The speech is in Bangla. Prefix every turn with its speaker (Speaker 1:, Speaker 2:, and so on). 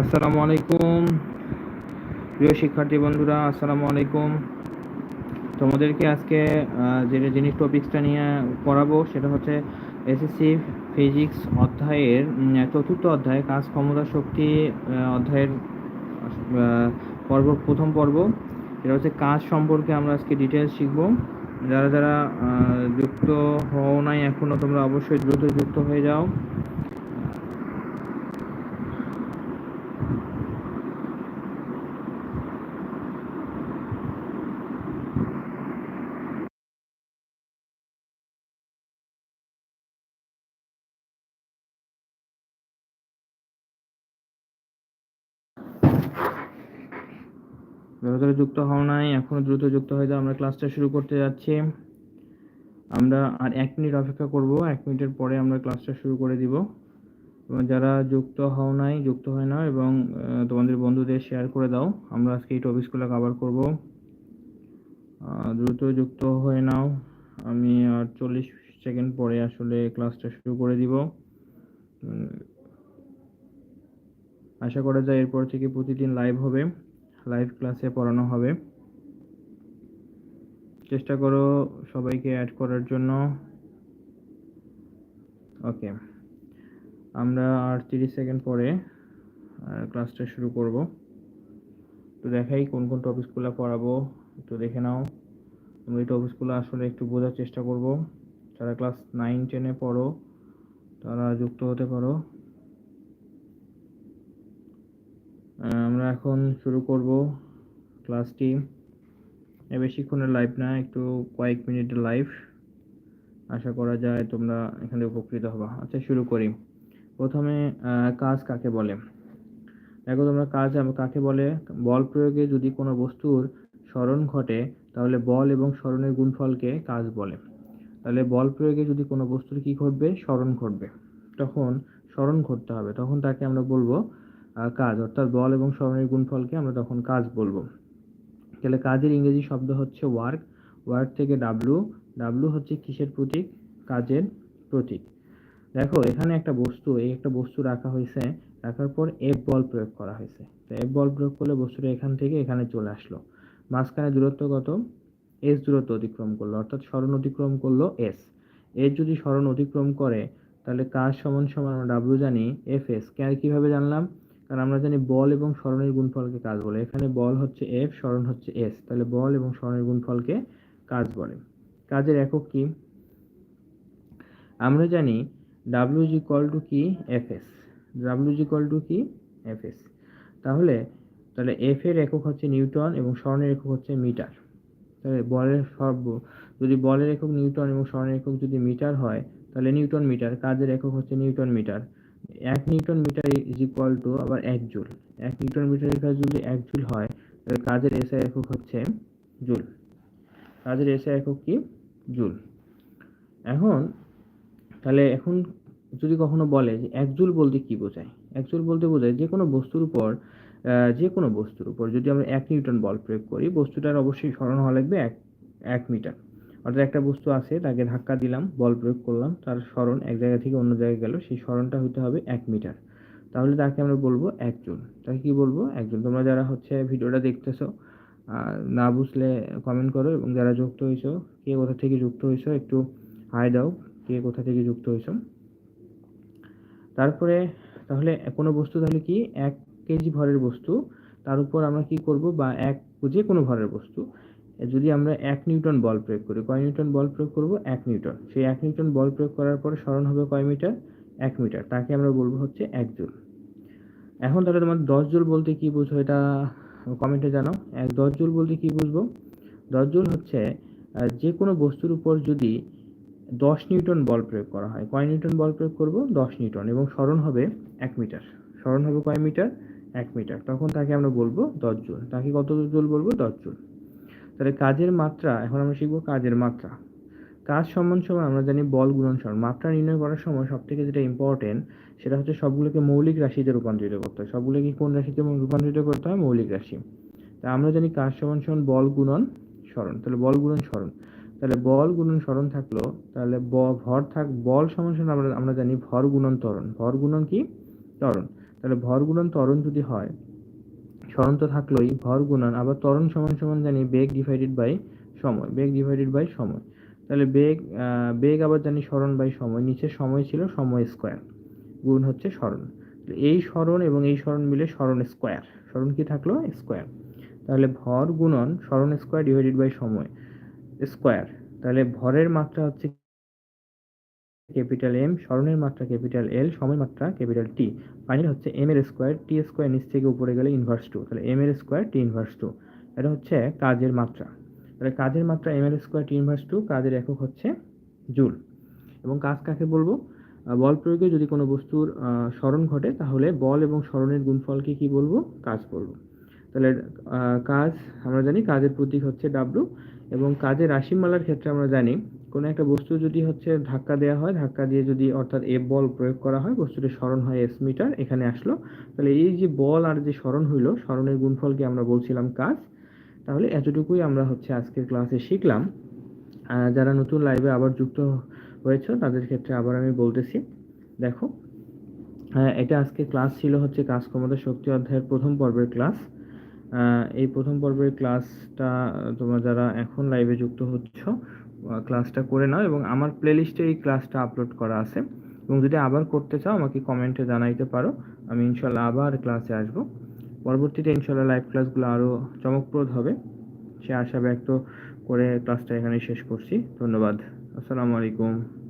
Speaker 1: আসসালামু আলাইকুম প্রিয় শিক্ষার্থী বন্ধুরা আসসালামু আলাইকুম তোমাদেরকে আজকে যে জিনিস টপিক্সটা নিয়ে পড়াবো, সেটা হচ্ছে এসএসসি ফিজিক্স অধ্যায়ের চতুর্থ অধ্যায়, কাজ ক্ষমতা শক্তি অধ্যায়ের পর্ব, প্রথম পর্ব। এটা হচ্ছে কাজ সম্পর্কে আমরা আজকে ডিটেলস শিখব। যারা যারা যুক্ত হও নাই এখনও তোমরা অবশ্যই দ্রুত যুক্ত হয়ে যাও। যারা যুক্ত হও নাই, এখনও দ্রুত যুক্ত হয়ে যাও, আমরা ক্লাসটা শুরু করতে যাচ্ছি। আমরা আর এক মিনিট অপেক্ষা করব, এক মিনিটের পরে আমরা ক্লাসটা শুরু করে দিব। যারা যুক্ত হও নাই, যুক্ত হয় না এবং তোমাদের বন্ধুদের শেয়ার করে দাও, আমরা আজকে এই টপিকসগুলো কভার করব। দ্রুত যুক্ত হয়ে নাও, আমি আর চল্লিশ সেকেন্ড পরে আসলে ক্লাসটা শুরু করে দিব। আশা করা যায় এরপর থেকে প্রতিদিন লাইভ হবে। লাইভ ক্লাসে পড়ানো হবে। চেষ্টা করো সবাইকে অ্যাড করার জন্য। ওকে আমরা আর তিরিশ সেকেন্ড পরে ক্লাসটা শুরু করব। তো দেখাই কোন কোন টপিকসগুলো পড়াবো, একটু দেখে নাও। তোমরা এই টপিকসগুলো আসলে একটু বোঝার চেষ্টা করব। যারা ক্লাস নাইন টেনে পড়ো, তারা যুক্ত হতে পারো। আমরা এখন শুরু করব ক্লাসটি বেশিক্ষণের লাইভ না, একটু কয়েক মিনিটের লাইভ আশা করা যায় তোমরা এখানে উপকৃত হবা। আচ্ছা শুরু করি। প্রথমে কাজ কাকে বলে? দেখো, তোমরা কাজ কাকে বলে? বল প্রয়োগে যদি কোনো বস্তুর স্মরণ ঘটে, তাহলে বল এবং স্মরণের গুণফলকে কাজ বলে। তাহলে বল প্রয়োগে যদি কোনো বস্তুর কি ঘটবে? স্মরণ ঘটবে। তখন স্মরণ ঘটতে হবে। তখন তাকে আমরা বলব কাজ, অর্থাৎ বল এবং স্মরণের গুণফলকে আমরা তখন কাজ বলব। তাহলে কাজের ইংরেজি শব্দ হচ্ছে ওয়ার্ক ওয়ার্ক থেকে ডাব্লু ডাব্লু হচ্ছে কিসের প্রতীক? কাজের প্রতীক। দেখো, এখানে একটা বস্তু, এই একটা বস্তু রাখা হয়েছে, রাখার পর এফ বল প্রয়োগ করা হয়েছে। তো এফ বল প্রয়োগ করলে বস্তুটা এখান থেকে এখানে চলে আসলো। মাঝখানে দূরত্ব কত? এস দূরত্ব অতিক্রম করল, অর্থাৎ স্মরণ অতিক্রম করল এস এর যদি স্মরণ অতিক্রম করে, তাহলে কাজ সমান সমান আমরা ডাব্লু জানি এফ এস কে কীভাবে জানলাম? কারণ আমরা জানি বল এবং স্মরণের গুণফলকে কাজ বলে। এখানে বল হচ্ছে এফ স্মরণ হচ্ছে এস তাহলে বল এবং স্মরণের গুণফলকে কাজ বলে। কাজের একক কি? আমরা জানি ডাব্লিউ ইজ ইকুয়াল টু কি? F S W is equal to কি? এফ এস তাহলে তাহলে এফ এর একক হচ্ছে নিউটন এবং স্মরণের একক হচ্ছে মিটার। তাহলে বলের সব যদি বলের একক নিউটন এবং স্মরণের একক যদি মিটার হয়, তাহলে নিউটন মিটার। কাজের একক হচ্ছে নিউটন মিটার। এক newton metre is equal to আবার এক জুল। এক নিউটন মিটারের কাজ যদি এক জুল হয়, তাহলে কাজের এসআই একক হচ্ছে জুল। কাজের এসআই একক কি? জুল। এখন, তাহলে এখন যদি কখনো বলে যে এক জুল বলতে কি বোঝায়? এক জুল বলতে বোঝায় যে কোনো বস্তুর উপর যে কোনো বস্তুর উপর। যদি আমরা এক নিউটন বল প্রয়োগ করি, বস্তুটার অবশ্যই স্মরণ হওয়া লাগবে এক এক মিটার। অর্থাৎ একটা বস্তু আছে, তাকে ধাক্কা দিলাম, বল প্রয়োগ করলাম, তার স্মরণ এক জায়গা থেকে অন্য জায়গায় গেল, সেই স্মরণটা হতে হবে এক মিটার। তাহলে তাকে আমরা বলব এক জুল তাকে কি বলব? এক জুল তোমরা যারা হচ্ছে ভিডিওটা দেখতেছো না বুঝলে কমেন্ট করো এবং যারা যুক্ত হয়েছো কে কোথা থেকে যুক্ত হয়েছো একটু হাই দাও, কে কোথা থেকে যুক্ত হয়েছো তারপরে, তাহলে কোনো বস্তু তাহলে কি? এক কেজি ভরের বস্তু। তার উপর আমরা কি করব? বা এক, যে কোনো ভরের বস্তু। যদি আমরা এক নিউটন বল প্রয়োগ করি, কয় নিউটন বল প্রয়োগ করব? এক নিউটন। সেই এক নিউটন বল প্রয়োগ করার পরে স্মরণ হবে কয় মিটার? এক মিটার। তাকে আমরা বলব হচ্ছে এক জুল। এখন তাহলে তোমার দশ জুল বলতে কি বুঝো? এটা কমেন্টে জানাও এক, দশ জুল বলতে কি বুঝব? দশ জুল হচ্ছে যে কোনো বস্তুর উপর যদি দশ নিউটন বল প্রয়োগ করা হয়, কয় নিউটন বল প্রয়োগ করব? দশ নিউটন। এবং স্মরণ হবে এক মিটার। স্মরণ হবে কয় মিটার? এক মিটার। তখন তাকে আমরা বলব দশ জুল। তাকে কত জুল বলব? দশ জুল। তাহলে কাজের মাত্রা, এখন আমরা শিখব কাজের মাত্রা। কাজ সমান সমান আমরা জানি বল গুণন সমান মাত্রা নির্ণয় করার সময় সব থেকে যেটা ইম্পর্টেন্ট সেটা হচ্ছে সবগুলোকে মৌলিক রাশিতে রূপান্তরিত করতে হয়। সবগুলোকে কোন রাশিতে রূপান্তরিত করতে হয়? মৌলিক রাশি। তা আমরা জানি কাজ সমান সমান বল গুণন স্মরণ তাহলে বল গুণন স্মরণ তাহলে বল গুণন স্মরণ থাকল, তাহলে ভর থাক, বল সমান সমান আমরা আমরা জানি ভর গুণন ত্বরণ। ভর গুণন কি? ত্বরণ। তাহলে ভর গুণন ত্বরণ যদি হয় স্মরণ তো থাকলোই ভর গুণন, আবার ত্বরণ সমান সমান জানি বেগ ডিভাইডেড বাই সময়, বেগ ডিভাইডেড বাই সময়। তাহলে বেগ বেগ আবার জানি স্মরণ বাই সময়, নিচে সময় ছিল সময় স্কোয়ার গুণ হচ্ছে স্মরণ। এই স্মরণ এবং এই স্মরণ মিলে স্মরণ স্কোয়ার স্মরণ কি থাকল? স্কোয়ার তাহলে ভর গুণন স্মরণ স্কোয়ার ডিভাইডেড বাই সময় স্কোয়ার তাহলে ভরের মাত্রা হচ্ছে ক্যাপিটাল এম স্মরণের মাত্রা ক্যাপিটাল এল সময় মাত্রা ক্যাপিটাল টি। ফাইনাল হচ্ছে এম এর স্কোয়ার টি স্কোয়ার নিচ থেকে উপরে গেলে ইনভার্স টু তাহলে এম এর স্কোয়ার টি ইনভার্স টু এটা হচ্ছে কাজের মাত্রা। তাহলে কাজের মাত্রা এম এর স্কোয়ার টি ইনভার্স টু কাজের একক হচ্ছে জুল এবং কাজ কাকে বলব? বল প্রয়োগে যদি কোনো বস্তুর স্মরণ ঘটে, তাহলে বল এবং স্মরণের গুণফলকে কি বলব? কাজ বলব। তাহলে কাজ, আমরা জানি কাজের প্রতীক হচ্ছে ডাব্লু এবং কাজের রাশিমালার ক্ষেত্রে আমরা জানি কোনো একটা বস্তু যদি হচ্ছে ধাক্কা দেওয়া হয়, ধাক্কা দিয়ে যদি অর্থাৎ এ বল প্রয়োগ করা হয় বস্তুটির স্মরণ হয় এস মিটার এখানে আসলো। তাহলে এই যে বল আর যে স্মরণ হইল স্মরণের গুণফলকে আমরা বলছিলাম কাজ? তাহলে এতটুকুই আমরা হচ্ছে আজকের ক্লাসে শিখলাম। যারা নতুন লাইভে আবার যুক্ত হয়েছে, তাদের ক্ষেত্রে আবার আমি বলতেছি, দেখো হ্যাঁ এটা আজকে ক্লাস ছিল হচ্ছে কাজ ক্ষমতা শক্তি অধ্যায়ের প্রথম পর্বের ক্লাস এই প্রথম পর্বের ক্লাসটা তোমরা যারা এখন লাইভে যুক্ত হচ্ছ ক্লাসটা করে নাও এবং আমার প্লেলিস্টে এই ক্লাসটা আপলোড করা আছে। এবং যদি আবার করতে চাও, আমাকে কমেন্টে জানাইতে পারো। আমি ইনশাল্লাহ আবার ক্লাসে আসব। পরবর্তীতে ইনশাল্লাহ লাইভ ক্লাসগুলো আরও চমকপ্রদ হবে। সে আশা ব্যক্ত করে ক্লাসটা এখানে শেষ করছি। ধন্যবাদ। আসসালামু আলাইকুম।